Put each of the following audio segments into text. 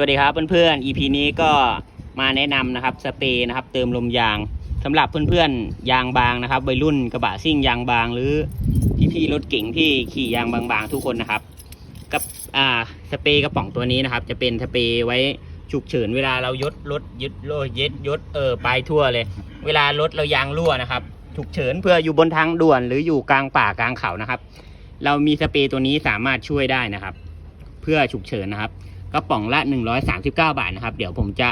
สวัสดีครับเพื่อนๆ EP นี้ก็มาแนะนำนะครับสเปรย์นะครับ เติมลมยางสำหรับเพื่อนๆยางบางนะครับวัยรุ่นกระบะซิ่งยางบาง หรือพี่ๆรถเก๋งที่ขี่ยางบางๆ ทุกคนนะครับกับอ่าสเปรย์กระป๋องตัวนี้นะครับ จะเป็นสเปรย์ไว้ฉุกเฉินเวลาเรายดรถยึดโลยึดยดเออไปทั่วเลย เวลารถเรายางรั่วนะครับฉุกเฉินเพื่ออยู่บนทางด่วน หรืออยู่กลางป่ากลางเขานะครับ เรามีสเปรย์ตัวนี้สามารถช่วยได้นะครับ เพื่อฉุกเฉินนะครับ กระป๋องละ 139 บาทนะครับ เดี๋ยวผมจะ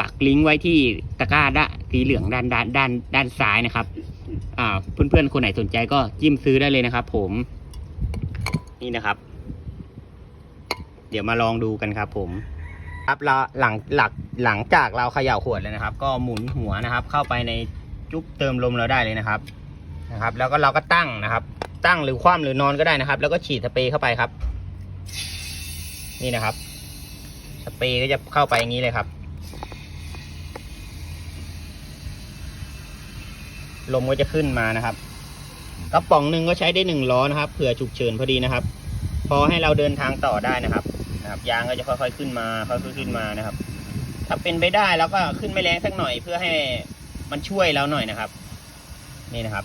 ปักลิงก์ไว้ที่ตะกร้าด้านสีเหลืองด้านด้านด้านด้านซ้ายนะครับอ่าเพื่อนๆคนไหนสนใจก็จิ้มซื้อได้เลยนะครับ ผม นี่นะครับ เดี๋ยวมาลองดูกันครับ ผม ครับเราหลังหลักหลังจากเราเขย่าขวดเลยนะครับ ก็หมุนหัวนะครับ เข้าไปในจุ๊บเติมลมเราได้เลยนะครับนะครับ แล้วก็เราก็ตั้งนะครับ ตั้งหรือคว่ำหรือนอนก็ได้นะครับ แล้วก็ฉีดสเปรย์เข้าไปครับ นี่นะครับ สเปรย์ก็จะเข้าไปอย่างนี้เลยครับ ลมก็จะขึ้นมานะครับ กระป๋องหนึ่งก็ใช้ได้หนึ่งล้อนะครับ เผื่อฉุกเฉินพอดีนะครับ พอให้เราเดินทางต่อได้นะครับนะครับ ยางก็จะค่อยๆขึ้นมา ค่อยๆขึ้นมานะครับ ถ้าเป็นไปได้เราก็ขึ้นไม่แรงสักหน่อย เพื่อให้มันช่วยเราหน่อยนะครับ นี่นะครับ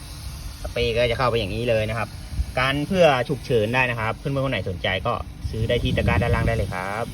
สเปรย์ก็จะเข้าไปอย่างนี้เลยนะครับ การเพื่อฉุกเฉินได้นะครับ เพื่อนๆคนไหนสนใจก็ซื้อได้ที่ตะกร้าด้านล่างได้เลยครับ